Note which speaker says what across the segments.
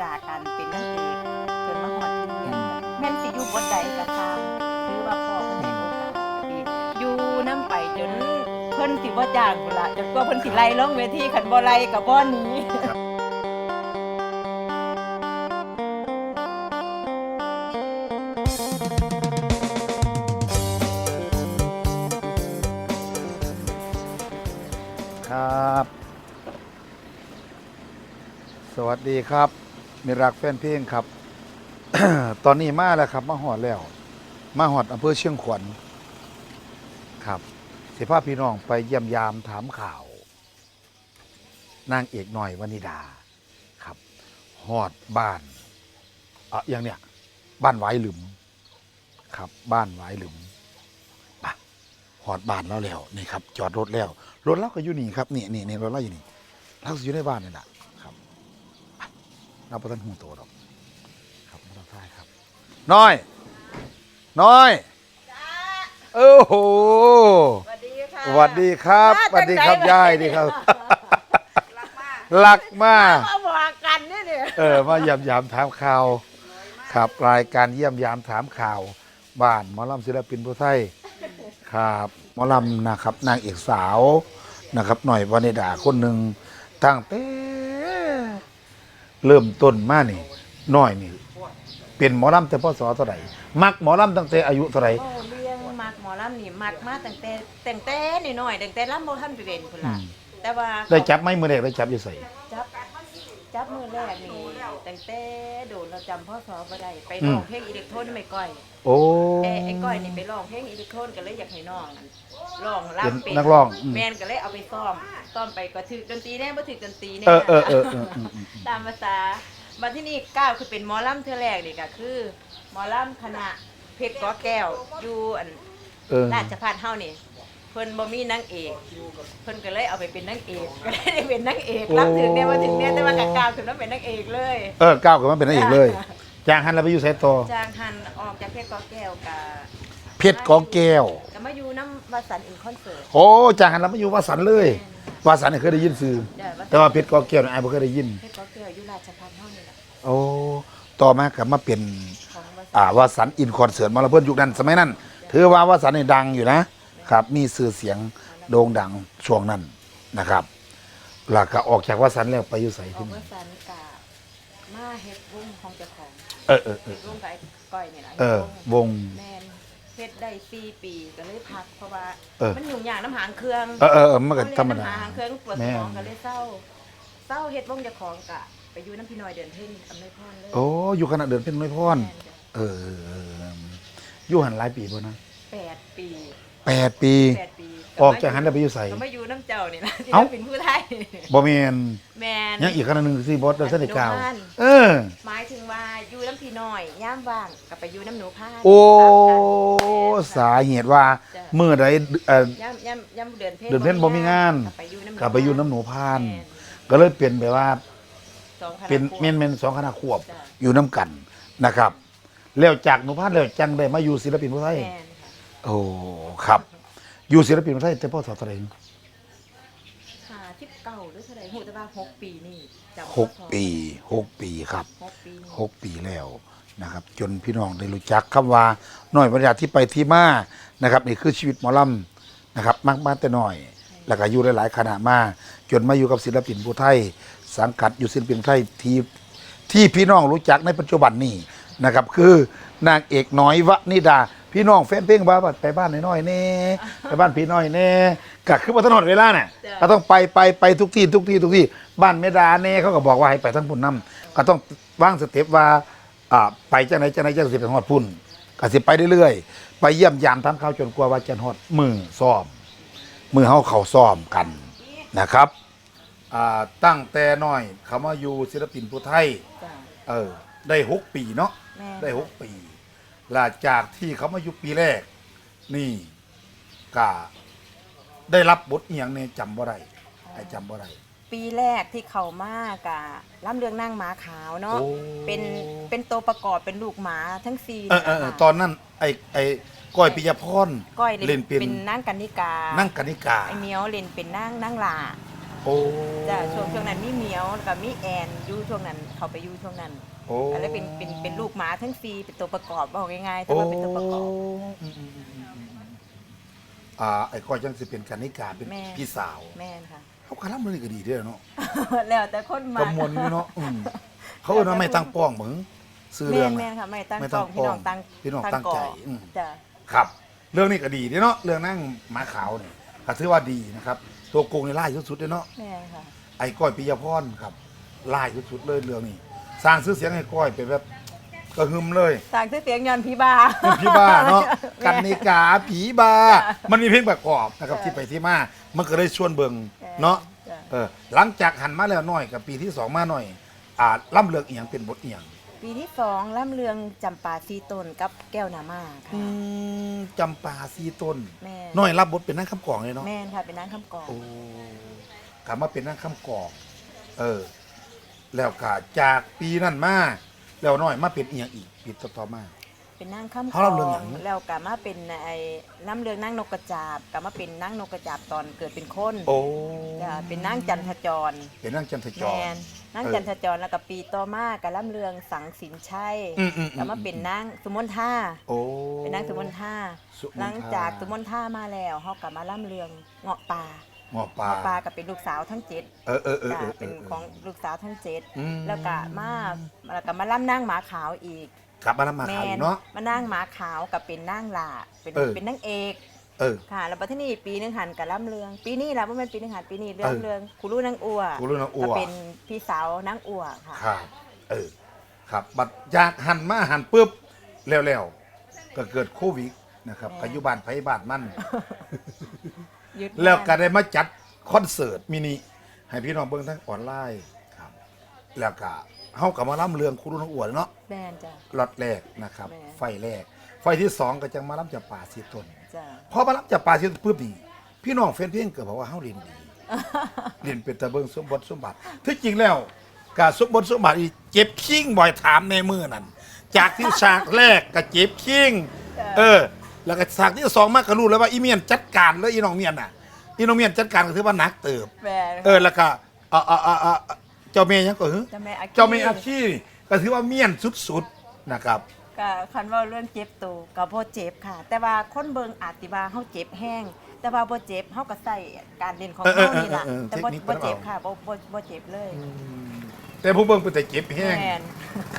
Speaker 1: จากกันเป็นนางเอกจนมาฮอดที่เรียนแม่นสิอยู่บทใดก็ตามถือว่าพ่อเพิ่นให้โอกาสดีอยู่นํไปจนเพิ่นสิบ่จ้างพุ่นละจนกว่าเพิ่นสิไล่ลงเวทีคันบ่ไล่ก็บ่หนี
Speaker 2: ครับ สวัสดีครับ มีรักแฟนเพลงครับ ตอนนี้มาแล้วครับ มาหอดแล้ว มาหอดอำเภอเชียงขวัญครับเสิพาพี่น้องไปเยี่ยมยามถามข่าว นางเอกหน่อยวนิดาครับหอดบ้านอะอย่างเนี้ยบ้านไว้หลุมครับ บ้านไว้หลุมไปหอดบ้านแล้วแล้วนี่ครับ จอดรถแล้วรถเราก็อยู่นี่ครับนี่นี่นี่รถเราอยู่นี่เราอยู่ในบ้านนี่แหละ เราประทันหูโตดอก ครับมาทางท้ายครับ น้อย น้อยโอ้โห
Speaker 1: สวัสดีค่ะ
Speaker 2: สวัสดีครับสวัสดีครับยายดีครับรักมาก
Speaker 1: มาบอกกันเนี่ยเนี่ย
Speaker 2: เออมาเยี่ยมยามถามข่าวครับรายการเยี่ยมยามถามข่าว บ้านหมอลำศิลปินผู้ไทยครับหมอลำนะครับนางเอกสาวนะครับหน่อยวานิดาคนหนึ่งตั้งแต่ เริ่มต้นมานี่น้อยนี่เป็นหมอลำแต่พ่อสอเท่าไหร่มักหมอลำตั้งแต่อายุเท่าไหร่
Speaker 1: โอ้เลี้ยงมักหมอลำนี่มักมาตั้งแต่ตั้งแต่น้อยๆตั้งแต่ลำบ่ทันไปเรียนพุ่นล่ะ
Speaker 2: อืม
Speaker 1: แต่ว่า
Speaker 2: ได้จับไหมมือแรกได้จับอยู่ใส่
Speaker 1: จับจับมือแรกนี่ตั้งแต่โดนเราจำพ่อสอบ่ได้ไป
Speaker 2: อื
Speaker 1: ร้
Speaker 2: ม
Speaker 1: องเพลงอิเล็กโทรนไม่ก้อย
Speaker 2: โอ้
Speaker 1: เอ้ไอ้ก้อยนี่ไปร้องเพลงอิเล็กโทรนก็เลยอยากให้น้องนั่นร้องรำ
Speaker 2: เป็นนักร้องอืม
Speaker 1: แม่นก็เลยเอาไปซ้อมซ้อมไปก็ถึกดนตรีแน่บ่ถึกดนตรีแน่
Speaker 2: เออเออเออเอออืมอืม
Speaker 1: ตามภาษามาที่นี่ก้าวคือเป็นหมอลำเทื่อแรกนี่ก็คือหมอลำคณะเพชรกอแก้วอยู่อัน
Speaker 2: เออ
Speaker 1: ราชพัฒน์เฮานี่ เพิ่นบ่มีนางเอก เพิ่นก็เลยเอาไปเป็นนางเอกก็เลยได้เป็นนางเอกรับถึงเนี่ยมาถึงเนี่ยแต่ว่ากก้าวถึงแล้วเป็นนางเอกเลย
Speaker 2: เออก้าวกับมันเป็นนางเอกเลย จางหันเราไปอยู่ไซโตอ
Speaker 1: จางหันออกจากเพชรกอแก้วกับ
Speaker 2: เพชรกอแก้ว
Speaker 1: ก็มาอยู่น้ำวสันต์อินคอนเสิร์ต
Speaker 2: โอ้จางหันเราไม่อยู่วาสันเลย วาสันเนี่ยเคยได้ยินซื่อ
Speaker 1: เดี๋ยว
Speaker 2: แต่ว่าเพชรกอแก้วเนี่ยไอ้บ่เคยได้ยิน
Speaker 1: เพชรกอแก้วอยู่ราชพัฒน์เฮานี่แหละ
Speaker 2: โอ้ต่อมากับมาเป็น
Speaker 1: ของวสันต์
Speaker 2: อ่าวาสันอินคอนเสิร์ตมาแล้วเพื่อนยุคนั้นสมัยนั้นถือว่าวาสันเนี่ยดังอยู่นะ ครับมีสื่อเสียงโด่งดังช่วงนั้นนะครับหลักก็ออกจากวาสันแล้วไปอยู่ใส่
Speaker 1: ออ
Speaker 2: ที่
Speaker 1: ก
Speaker 2: นี่
Speaker 1: วสันต์กับมาเฮ็ดวงของเจ้าของ
Speaker 2: เออเออเออ
Speaker 1: วงกับไอ้ก้อยนี่แหละ
Speaker 2: เออวง
Speaker 1: แมนเฮ็ดได้สี่ปีก็เลยพักเพราะว่า
Speaker 2: เออ
Speaker 1: มันยุ่งยากน้ำหางเครื่อง
Speaker 2: เออเออเออมันก็ธรรมดา
Speaker 1: น้ำหางเครื่องปวดส
Speaker 2: แม่
Speaker 1: มองก็เลยเศร้าเศร้าเฮ็ดวงเจ้าของกะไปอยู่น้ำพี่น้อยเดือนเพ่งอำนวยพรเลย
Speaker 2: โอ้อยู่ขณะเดินเป็นน้อยพร
Speaker 1: แม่นจ้ะ
Speaker 2: เออเออเอออยู่หันหลายปีบ่นะ
Speaker 1: แปดปี
Speaker 2: แปดปี
Speaker 1: แปดปี
Speaker 2: ออกจากหันแล้วไปอยู่ใส่
Speaker 1: ก็มาอยู่น้ำเจ้านี่นะที่
Speaker 2: เอ้า
Speaker 1: เราเป็นผู้ไทย
Speaker 2: บ่แม่น
Speaker 1: แมน
Speaker 2: ยังอีกขนาดหนึ่งที่บอสเราเส้นได้กล่าว
Speaker 1: หนูพาน
Speaker 2: เออ
Speaker 1: หมายถึงว่าอยู่น้ำพี่น้อยย่ามว่างก็ไปอยู่น้ำหนูพาน
Speaker 2: โอ้
Speaker 1: สลับกัน
Speaker 2: สาเหตุว่า
Speaker 1: จ้ะ
Speaker 2: เมื่อใดเอ่อ ย่า
Speaker 1: มย่ามย่ามเดือนเพ่ง
Speaker 2: เดือนเพ็ญบ่มีงาน
Speaker 1: ก็ไปอยู่น้ำหนู
Speaker 2: กลับไปอยู่น้ำหนูพาน
Speaker 1: แม่น
Speaker 2: ก็เลยเปลี่ยนไปว่า
Speaker 1: สองคณะ
Speaker 2: เป็น
Speaker 1: ครู
Speaker 2: เมนเมนสองคณะควบ
Speaker 1: จ้ะ
Speaker 2: อยู่น้ำกันนะครับ แล้วจากหนูพานแล้วจังได้มาอยู่ศิลปินผู้ไทย
Speaker 1: แม่นค่ะ
Speaker 2: โอ้ครับ อยู่ศิลปินผู้ไทยแต่พ่อสอตะเรง
Speaker 1: หาทิพเก่าหรือเท่าไหร่หูแต่ว่าหกปีนี่จำ
Speaker 2: หกปีหกปีครับ
Speaker 1: หกปีนี่
Speaker 2: หกปีแล้วนะครับ จนพี่น้องได้รู้จักคำว่าน้อยบรรยาที่ไปที่มานะครับนี่คือชีวิตหมอลำนะครับมากมาแต่น้อย แล้วก็อยู่หลายๆคณะมาจนมาอยู่กับศิลปินผู้ไทย สังกัดอยู่ศิลปินผู้ไทยที่ที่พี่น้องรู้จักในปัจจุบันนี้นะครับ คือนางเอกน้อยวนิดา พี่น้องแฟนเพลงบ้าบัดไปบ้านน้อยๆแน่ไปบ้านพี่น้อยแน่ก็คือมาตลอดเวลาเนี่ยก็ต้องไปไปไปทุกที่ทุกที่ทุกที่บ้านเมดาแน่เขาก็บอกว่าให้ไปทั้งพุ่นน้ำก็ต้องวางสเต็ปว่าอ่าไปจังไหนจังไหนจังสิไปฮอดพุ่นก็สิไปเรื่อยๆไปเยี่ยมยามทำข่าวจนกว่าว่าจะฮอดมือซ้อมมือเฮาเข้าซ้อมกันนะครับอ่าตั้งแต่น้อยเขามาอยู่ศิลปินผู้ไทย
Speaker 1: จ้ะ
Speaker 2: เออได้หกปีเนาะ
Speaker 1: แม่น
Speaker 2: ได้หกปี หลังจากที่เขามาอยู่ปีแรก นี่ก็ได้รับบทอหย่างในจำบ่ได้ไอ้จำบ่ได้
Speaker 1: ปีแรกที่เขามากะล่ำเรืองนั่งหมาขาวเนาะ
Speaker 2: โอ้
Speaker 1: เป็นเป็นตัวประกอบเป็นลูกหมาทั้งสี่
Speaker 2: เออเออเออตอนนั้นไอ้ไอ้ก้อยปิยพร
Speaker 1: ก้อย
Speaker 2: เล่นเป็น
Speaker 1: เป็นนั่งกันนิกา
Speaker 2: นั่งกนิกา
Speaker 1: ไอเมียวเล่นเป็นนั่งนั่งลา
Speaker 2: โโอ้
Speaker 1: จ้ะช่วงช่วงนั้นมีเหมียวแล้วก็มีแอนอยู่ช่วงนั้นเขาไปอยู่ช่วงนั้น
Speaker 2: โอ้
Speaker 1: อะไรเป็นเป็นเป็นลูกหมาทั้งซีเป็นตัวประกอบบอกง่ายๆแต่
Speaker 2: โอ้
Speaker 1: ว่าเป็นตัวประกอบ
Speaker 2: อืมอืมอืมอืมอืมอ่าไอ้ก้อยจังสิเป็นกันนิกาเป็น
Speaker 1: แม่
Speaker 2: พี่สาว
Speaker 1: แม่นค่ะ
Speaker 2: เขาคาร่ำมันก็ดีเด้อเนาะ
Speaker 1: แล้วแต่คนมากำ
Speaker 2: มวลอยู่เนาะอืมเขาเอิ้นว่าไม่ตั้งป้องเหมืองซื้อ
Speaker 1: แม่
Speaker 2: เรื่อง
Speaker 1: นแม่น
Speaker 2: น่ะ
Speaker 1: ค่ะไม่ตั้ง
Speaker 2: ไม่
Speaker 1: ก
Speaker 2: ตั้
Speaker 1: ล้องงพี่น้องตั้ง
Speaker 2: พี่น้องตั้งใจ
Speaker 1: ก่
Speaker 2: อืม
Speaker 1: จ้ะ
Speaker 2: ครับ เรื่องนี้ก็ดีเด้อเนาะเรื่องนั่งหมาขาวเนี่ยก็ถือว่าดีนะครับ ตัวโกงในไล่สุดๆเลยเนาะ
Speaker 1: แม่นค่ะ
Speaker 2: ไอ้ก้อยปิยพรครับไล่สุดๆเลยเรื่องนี้ สร้างชื่อเสียงให้ก้อยเป็นแบบกระหึ่มเลย
Speaker 1: ต่างชื่อเสียงยอนพี่บา
Speaker 2: เป็นผีบ้าเนาะ
Speaker 1: แม่
Speaker 2: กันนิกาผีบามันมีเพลงประกอบนะครับ
Speaker 1: จ้ะ
Speaker 2: ที่ไปที่มามันก็ได้ชวนเบิง
Speaker 1: จ้ะ
Speaker 2: เนาะ
Speaker 1: จ้ะ
Speaker 2: เออหลังจากหันมาแล้วหน่อยกับปีที่สองมาหน่อย อ่าล่ำเลือกเอียงเป็นบทเอียง
Speaker 1: ปีที่สองล่ำเรืองจำปาซีตนกับแก้วนามาค่ะ
Speaker 2: อืมจำปาซีต้น
Speaker 1: แม่
Speaker 2: หน่อยรับบทเป็นนั่งคำกองเลยเนาะ
Speaker 1: แม่นค่ะเป็นนางคำกอง
Speaker 2: โอ้กลับมาเป็นนั่งคำกองเออ แล้วก็จากปีนั้นมาแล้วหน่อยมาเป็นเอียงอีกปีต่อๆมา
Speaker 1: เป็นนางคำก
Speaker 2: เขา
Speaker 1: อ
Speaker 2: ล่ำเรืองหยัง
Speaker 1: งแล้วกลับมาเป็นไอ้ล่ำเรืองนางนกกระจาบกลับมาเป็นนางนกกระจาบตอนเกิดเป็นคน
Speaker 2: โอ้
Speaker 1: จ้ะเป็นนางจันทจร
Speaker 2: เป็นนั่งจันทจ
Speaker 1: แม
Speaker 2: ร
Speaker 1: นนาง
Speaker 2: เออ
Speaker 1: จันทจรแล้วก็ปีต่อมากับล่ำเรืองสังสินชัย
Speaker 2: อืมอืมอืม
Speaker 1: กลับมาเป็นนางสุมนท่า
Speaker 2: โอ้
Speaker 1: เป็นนางสุมนท่า
Speaker 2: สุมนท่า
Speaker 1: หลังจากสุมนท่ามาแล้วเขากลับมาล่ำเรืองเงาะป่า
Speaker 2: หมอปลา
Speaker 1: เงาะป่าก็เป็นลูกสาวทั้งเจ็ด
Speaker 2: เออเออเออ
Speaker 1: จ้ะ
Speaker 2: เออ
Speaker 1: เป็นของลูกสาวทั้งเจ็ด
Speaker 2: อืม
Speaker 1: แล้วก็มาแล้วก็มาล่ำนางหมาขาวอีก
Speaker 2: กลับมาทำมา
Speaker 1: แม
Speaker 2: ขาย
Speaker 1: น
Speaker 2: เนาะ
Speaker 1: มานั่งหมาขาวกับเป็นนางหลาเป็น
Speaker 2: เออ
Speaker 1: เป็นนางเอก
Speaker 2: เออ
Speaker 1: ค่ะ แล้วปัทนี่ปีหนึงหันกับล่ำเรือง ปีนี้แหละว่ามันปีหนึงหันปีนี้เรื่อ
Speaker 2: เองอ
Speaker 1: เรืองคุรุนางอัว
Speaker 2: กูรู้นะอ้
Speaker 1: ก็
Speaker 2: ว
Speaker 1: เป็นพี่สาวนางอัวค่ะ
Speaker 2: ครับเออ ครับ บัดจากหันมาหันปุ๊บแล้วๆก็เกิดโควิดนะครับ
Speaker 1: แม่
Speaker 2: พายุบานไผบานมัน
Speaker 1: ยึด
Speaker 2: แล้วก็ได้มาจัดคอนเสิร์ตมินิให้พี่น้องเบิ่งทั้งออนไลน์ครับ แล้วก็เฮากับมาล่ำเรืองคุรุนอ้วนเนาะ
Speaker 1: แมนจ้ะ
Speaker 2: ล็อตแรกนะครับ
Speaker 1: แม่
Speaker 2: ไฟแรก ไฟที่สองก็จังมาล่ำจับป่าสีต้น
Speaker 1: จ้ะ
Speaker 2: พอมารับจากปลาเชียงปุ๊บนี่พี่น้องแฟนเพลงเกิดบอกว่าเฮาเรียนดี เรียนเป็นตะเบิงสมบัติสมบัติที่จริงแล้วการสมบัติสมบัติอีเจ็บคิงบ่อยถามในมือนั่นจากที่ฉากแรกก็เจ็บคิงเออ แล้วก็ฉากที่สองมาก็รู้แล้วว่าอีเมียนจัดการแล้วอีน้องเมียนน่ะอีน้องเมียนจัดการก็ถือว่าหนักเติบ
Speaker 1: แมน
Speaker 2: เออแล้วก็เอ่อเอ่อเอ่อเอ่อเจ้าเมียยังก็หือ
Speaker 1: เจ้าแม่อาคี
Speaker 2: เจ้าเมียอาชีก็ถือว่าเมียนสุดๆนะครับ
Speaker 1: ก็คันว่าเรื่องเจ็บตัวก็บ่เจ็บค่ะ แต่ว่าคนเบิ่งอาจสิว่าเฮาเจ็บแห้ง แต่ว่าบ่เจ็บเฮาก็ใส่การเล่นของ
Speaker 2: เออเอ
Speaker 1: เฮา
Speaker 2: อ
Speaker 1: นี่ล่ะ
Speaker 2: เออเออ
Speaker 1: แต่บ่
Speaker 2: เทคนิค
Speaker 1: บ่เจ็บ
Speaker 2: ของเรา
Speaker 1: ค่ะบ่บ่บ่เจ็บเลย
Speaker 2: แต่ผู้เบิ่งเป็นแต่เจ็บแห้ง
Speaker 1: แม่น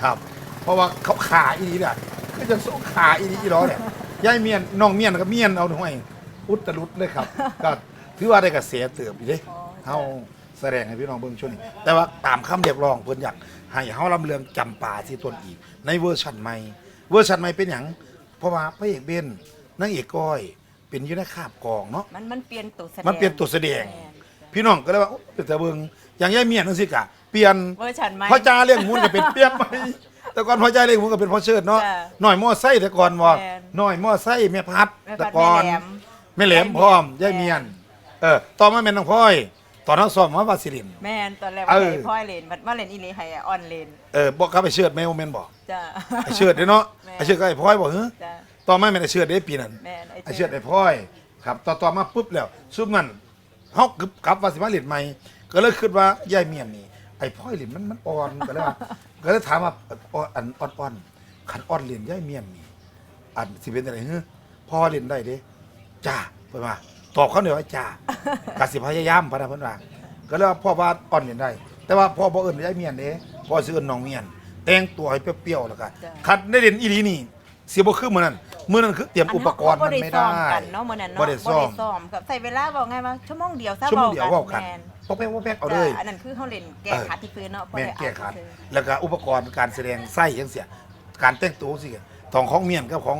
Speaker 2: ครับ เพราะว่าเขาขาอีนี้เนี่ยก็จะโซขาอีนี้อีล้อเนี่ย ยายเมียนน้องเมียนกับเมียนเอาหน่อยอุตรุดเลยครับ ก็ถือว่าได้กระแสเติบอยู่เด้
Speaker 1: อ๋อ
Speaker 2: เฮาแสดงให้พี่น้องเบิ่งช่วงนี้แต่ว่าตามคำเรียกร้องเพิ่นอยากให้เฮาลำเลืองจำปาที่ต้นอีก ในเวอร์ชันใหม่ เวอร์ชันใหม่เป็นหยังเพราะว่าพระเอกเบนนางเอกก้อย เป็นอยู่ในคาบกองเนาะ
Speaker 1: มันมันเปลี่ยนตัวแสดง
Speaker 2: มันเปลี่ยนตัวแสดง
Speaker 1: ม่น
Speaker 2: พี่น้องก็เลยว่าโอ้เป็นแต่เบิ่งอย่างยายเมียนจังซี่กะเปลี่ยน
Speaker 1: เวอร์ชันใหม่
Speaker 2: พ่อจ้าเลี้ยงหมูนก็เป็นเปียบไป แต่ก่อนพ่อจ้าเลี้ยงหมูก็เป็นพ่อเชิดเนาะ
Speaker 1: จ้ะ
Speaker 2: หน่อยหม้อไส้แต่ก่อนบ่
Speaker 1: แม่น
Speaker 2: หน่อยหม้อไส้แม่พัด
Speaker 1: แม่พัด
Speaker 2: แต่ก่อน
Speaker 1: แม่แหลม
Speaker 2: แม่แหลมพร้อม
Speaker 1: แม่
Speaker 2: ยาย
Speaker 1: น
Speaker 2: เมียน เออต่อมาแม่นน้องพลอย ตอนนั้นซ้อมมาวาสิลิน
Speaker 1: แม่นตอนแรก
Speaker 2: เอ
Speaker 1: ว่า
Speaker 2: อ
Speaker 1: ให้พ่อยเลนบัดมาเลนอีหลีให้ออนเลน
Speaker 2: เออบอกกับไอ้เชิดแม่โมเมนบอก
Speaker 1: จ้ะ
Speaker 2: ไอ้เชิดเด้เนาะ
Speaker 1: แม่
Speaker 2: ไอ้เชิดก็ไอ้พลอยบอกเฮ้
Speaker 1: จ้ะ
Speaker 2: ต่อมาแม่นไอ้เชิดเด้ปีนั้น
Speaker 1: แม่น
Speaker 2: ไอ้เชิด ไอ้พลอย ครับต่อต่อมาปุ๊บแล้วซุปนั้นเฮากึบกลับว่าสิมาเล่นใหม่ ก็เลยคิดว่ายายเมียนนี่ ไอ้พลอยเล่นมันมันอ่อนก็เลยว่าก็เลยถามว่าอ่อนอันอ่อนๆคันอ่อนเล่นยายเมียนนี่อันสิเป็นอะไรเฮ้พ่อเล่นได้เด้จ้าเพิ่นว่าตอบเขาเดียวว่าจ้ากสิพยายามพะนะเพิ่นว่าก็เลยว่าพ่อว่าอ่อนเล่นได้ แต่ว่าพ่อบ่เอิ้นยายเมียนเด้พ่อสิเอิ้นน้องเมียนแต่งตัวให้เปรี้ยวๆแล้วก็
Speaker 1: จ้ะ
Speaker 2: คัดได้เล่นอีหลีนี่สิบ่คือมื้อนั้นมื้อนั้นคือเตรียมอุปกรณ์มันไม่ได้
Speaker 1: บ่ซ้อกันเนาะมื้อนั้นเนาะ
Speaker 2: บ่ได้ซ้อม
Speaker 1: ซ้อมกับใส่เวลาบอกไงว่าชั่วโมงเดียวซะ
Speaker 2: ชั่วโมงเดียวเว้ากัน
Speaker 1: แม่น
Speaker 2: บ่แพ้บ่แพ้เอาเลย
Speaker 1: จ้ะอันนั้นคือเขาเล่นแก้ขัดที่พื้นเนาะบ่
Speaker 2: แม่น
Speaker 1: ได้
Speaker 2: แก้ขัด
Speaker 1: ซื้อ
Speaker 2: แล้วก็อุปกรณ์การแสดงไส้จังเสียการแต่งตัวสิของของเมียนกับของ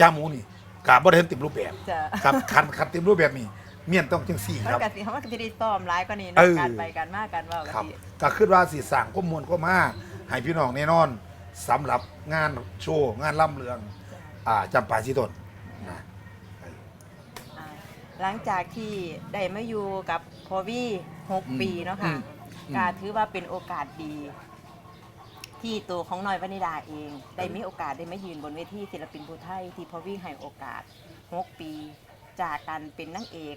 Speaker 2: จ้าหมูนี่ก็บ่ได้เห็นเต็มรูปแบบ
Speaker 1: จ้ะ
Speaker 2: ครับคันคันเต็มรูปแบบนี้เมียนต้องจังสี่
Speaker 1: มั
Speaker 2: คนรับ
Speaker 1: ก็สิเขามันก็สิได้ซ้อมหลายกว่านี้
Speaker 2: เอ
Speaker 1: เนาะ
Speaker 2: อ
Speaker 1: การไปกันมากันเว่าก็
Speaker 2: ครับ
Speaker 1: สิ
Speaker 2: ก็คิดว่าสิสร้างข้อมูลก็มาให้พี่น้องแน่นอนสำหรับงานโชว์งานล่ำเรืองอ่าจำปาสีตนนะ
Speaker 1: อ่าหลังจากที่ได้มาอยู่กับพอวี่ หกปีเนาะค่ะก็ถือว่าเป็นโอกาสดี ที่ตัวของน้อยวนิดาเอง ได้มีโอกาสได้มายืนบนเวทีศิลปินผู้ไทยที่พอวี่ให้โอกาสหกปี จากการเป็นนางเอก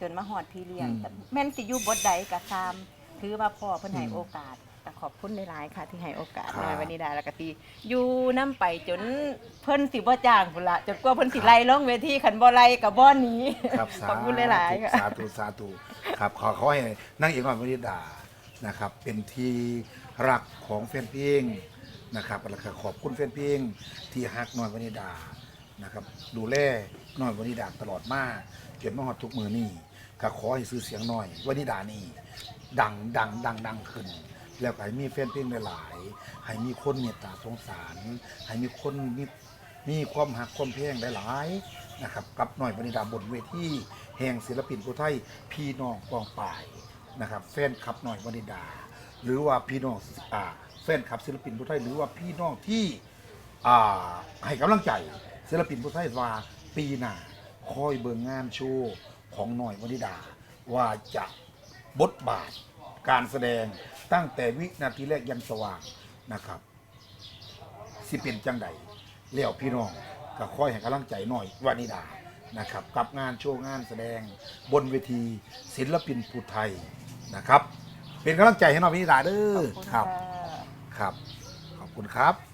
Speaker 1: จนมาฮอดพี่เลี้ยง
Speaker 2: อืม
Speaker 1: แต่แม่นสิอยู่บทใดก็ตามถือว่าพ่อเพิ่นให้
Speaker 2: อืม
Speaker 1: โอกาส ก็ขอบคุณหลายๆค่ะ ที่ให้โอกาส
Speaker 2: ครับ
Speaker 1: นายวันนี้ดาแล้วก็ตีอยู่นํไปจนเพิ่นสิบ่จ้างพุ่นละจนกว่าเพิ่นสิไล่ลงเวทีคันบ่ไล่ก็บ่หนี
Speaker 2: ครับ
Speaker 1: ขอบคุณหลายๆค่ะ
Speaker 2: สาธุสาธุครับขอขอให้นั่งเอกวันวนิดานะครับ เป็นที่รักของแฟนเพลงนะครับแล้วก็ขอบคุณแฟนเพลงที่ฮักน้อยวนิดานะครับดูแลน้อยวนิดาตลอดมาจนมาฮอดทุกมือนี่ก็ขอให้ซื้อเสียงน้อย วนิดานี่ดังดังดังดังขึ้น แล้วก็ให้มีแฟนเพลงหลายๆให้มีคนเมตตาสงสาร ให้มีคนมีมีความหักความเพลงหลายๆนะครับกับหน่อยวนิดาบนเวทีแห่งศิลปินผู้ไทยพี่น้องกองป่ายนะครับแฟนคลับหน่อยวนิดา หรือว่าพี่น้องอ่าแฟนคลับศิลปินผู้ไทยหรือว่าพี่น้องที่อ่าให้กำลังใจศิลปินผู้ไทยว่าปีหน้าคอยเบิ่งงานโชว์ของหน่อยวนิดา ว่าจะบทบาท การแสดงตั้งแต่วินาทีแรกยันสว่างนะครับ สิเป็นจังใดเลี้ยวพี่น้องก็คอยให้กำลังใจหน่อยวานิดานะครับกับงานโชว์งานแสดงบนเวทีศิลปินผู้ไทยนะครับ เป็นกำลังใจให้น้องวานิดาเด้
Speaker 1: ข
Speaker 2: อ
Speaker 1: อบคุณ
Speaker 2: ครับ
Speaker 1: ค่ะ
Speaker 2: ครับ ขอบคุณครับ